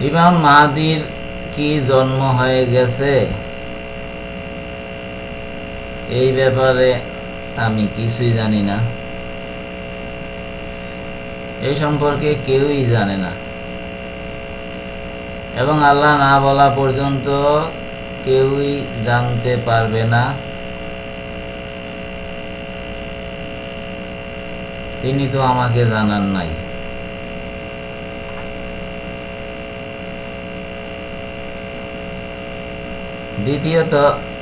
ইমাম মাহাদির কি জন্ম হয়ে গেছে? এই ব্যাপারে আমি কিছুই জানি না। এই সম্পর্কে কেউই জানে না। এবং আল্লাহ না বলা পর্যন্ত কেউই জানতে পারবে না। তিনি তো আমাকে জানান নাই। দ্বিতীয়ত,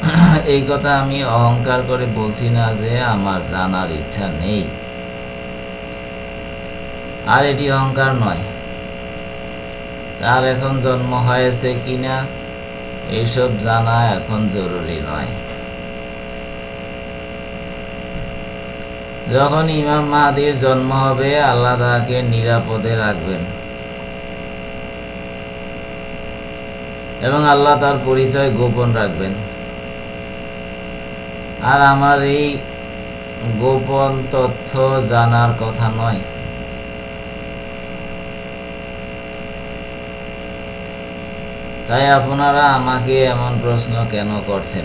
এই কথা আমি অহংকার করে বলছি না যে আমার জানার ইচ্ছা নেই। আর এটি অহংকার নয়। তার এখন জন্ম হয়েছে কিনা এইসব জানা এখন জরুরি নয়। যখন ইমাম মাহাদির জন্ম হবে, আল্লাহ তাকে নিরাপদে রাখবেন। এবং আল্লাহ তার পরিচয় গোপন রাখবেন। আর আমার এই গোপন তথ্য জানার কথা নয়। তাই আপনারা আমাকে এমন প্রশ্ন কেন করছেন?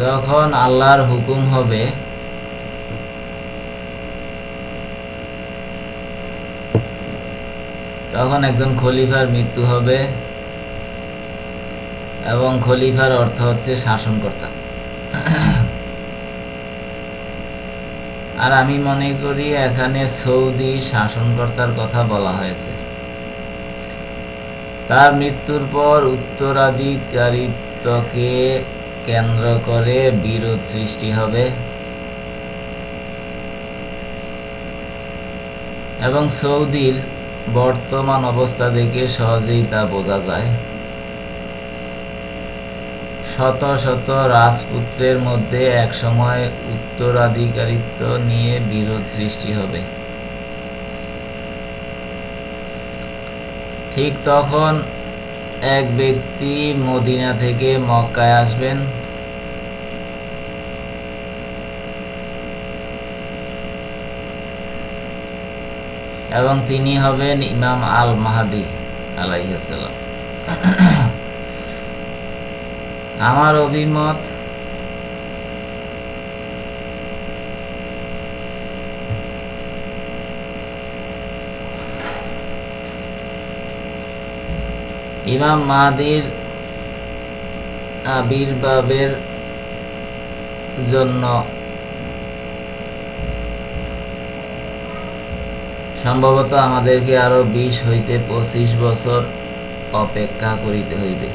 যখন আল্লাহর হুকুম হবে তখন একজন খলিফার মৃত্যু হবে এবং খলিফার অর্থ হচ্ছে শাসনকর্তা। আর আমি মনে করি এখানে সৌদি শাসনকর্তার কথা বলা হয়েছে। তার মৃত্যুর পর উত্তরাধিকারিত্বকে কেন্দ্র করে বিরোধ সৃষ্টি হবে। এবং সৌদির বর্তমান অবস্থা দেখে সহজেই তা বোঝা যায়। শত শত রাজপুত্রের মধ্যে একসময় উত্তরাধিকারিত্ব নিয়ে বিরোধ সৃষ্টি হবে। ঠিক তখন এক ব্যক্তি মদিনা থেকে মক্কায় আসবেন। এবং তিনি হবেন ইমাম আল মাহাদি আলাইহাল্লাম আমার অভিমত ইমাম মাহাদির আবির্ভাবের জন্য সম্ভবত আমাদেরকে আরও বিশ হইতে পঁচিশ বছর অপেক্ষা করিতে হইবে।